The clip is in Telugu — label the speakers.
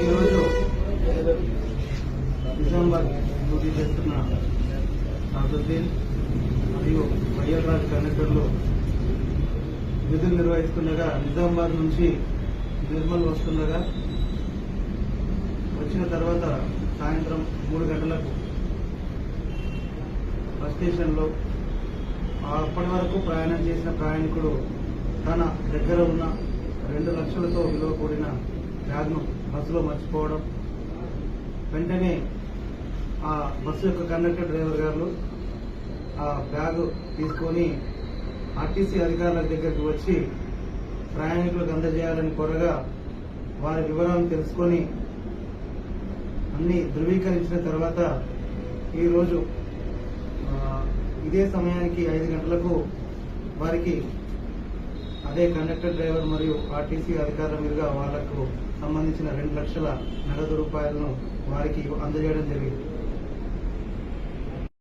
Speaker 1: ఈరోజు నిజామాబాద్ డ్యూటీ చేస్తున్న అబ్దుద్దీన్ మరియు వైఎస్ఆర్ కనెక్టర్లు విధులు నిర్వహిస్తుండగా నిజామాబాద్ నుంచి నిర్మల్ వస్తుండగా వచ్చిన తర్వాత సాయంత్రం మూడు గంటలకు బస్ స్టేషన్లో అప్పటి వరకు ప్రయాణం చేసిన ప్రయాణికుడు తన దగ్గర ఉన్న రెండు లక్షలతో విలువ కూడిన బ్యాగ్ను బస్సులో మర్చిపోవడం. వెంటనే ఆ బస్సు యొక్క కండక్టర్ డ్రైవర్ గారు ఆ బ్యాగ్ తీసుకొని ఆర్టీసీ అధికారుల దగ్గరికి వచ్చి ప్రయాణికులకు అందజేయాలని కోరగా వారి వివరాలను తెలుసుకొని అన్ని ధృవీకరించిన తర్వాత ఈరోజు ఇదే సమయానికి ఐదు గంటలకు వారికి అదే కండక్టర్ డ్రైవర్ మరియు ఆర్టీసీ అధికారుల మీదుగా వాళ్ళకు సంబంధించిన రెండు లక్షల నగదు రూపాయలను వారికి అందజేయడం జరిగింది.